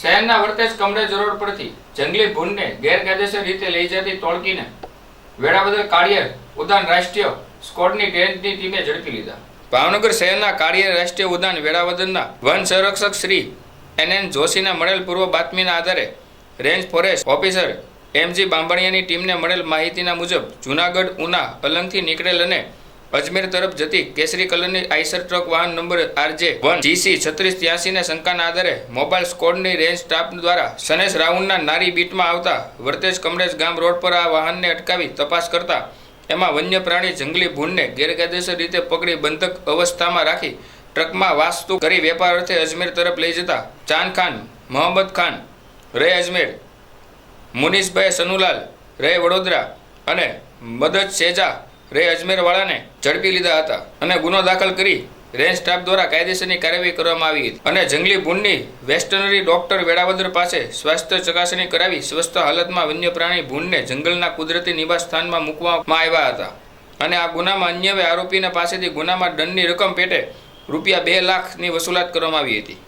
શહેરના વર્તેજ કમરેજ જરૂર પરથી જંગલી ભૂનને ગેરકાયદેસર રીતે લઈ જતી ટોળકીને વેડાવદર કાળિયર ઉદાન રાષ્ટ્રીય સ્કોડની ટેન્ટની ટીમે ઝડપી લીધા. ભાવનગર શહેરના કાળિયર રાષ્ટ્રીય ઉદ્યાન વેળાવદરના વન સંરક્ષક શ્રી એન એન જોશીના મળેલ પૂર્વ બાતમીના આધારે રેન્જ ફોરેસ્ટ ઓફિસર એમજી બાંભણિયાની ટીમને મળેલ માહિતીના મુજબ જૂનાગઢ ઉના અલંગથી નીકળેલ અને અજમેર તરફ જતી કેસરી કલરની આઈસર ટ્રક વાહન નંબર આરજે વન જીસી છત્રીસ ત્યાસીને શંકાના આધારે મોબાઈલ સ્કોડની રેન્જ સ્ટાફ દ્વારા સનેશ રાઉન્ડના નારી બીટમાં આવતા વર્તેજ કમરેજ ગામ રોડ પર આ વાહનને અટકાવી તપાસ કરતા એમાં વન્ય પ્રાણી જંગલી ભૂંડને ગેરકાયદેસર રીતે પકડી બંધક અવસ્થામાં રાખી ટ્રકમાં વાસ્તુ કરી વેપાર અર્થે અજમેર તરફ લઈ જતા ચાંદ ખાન, મોહમ્મદ ખાન, રે અજમેર, મુનીષભાઈ સનુલાલ, રે વડોદરા અને મદદ શેજા રે અજમેરવાળાને ઝડપી લીધા હતા અને ગુનો દાખલ કરી રેન્જ સ્ટાફ દ્વારા કાયદેસરની કાર્યવાહી કરવામાં આવી હતી. અને જંગલી ભૂંડની વેસ્ટર્નરી ડોક્ટર વેળાવદર પાસે સ્વાસ્થ્ય ચકાસણી કરાવી સ્વસ્થ હાલતમાં વન્ય પ્રાણી ભૂંડને જંગલના કુદરતી નિવાસ સ્થાનમાં મૂકવામાં આવ્યા હતા. અને આ ગુનામાં અન્ય આરોપીના પાસેથી ગુનામાં દંડની રકમ પેટે રૂપિયા બે લાખની વસૂલાત કરવામાં આવી હતી.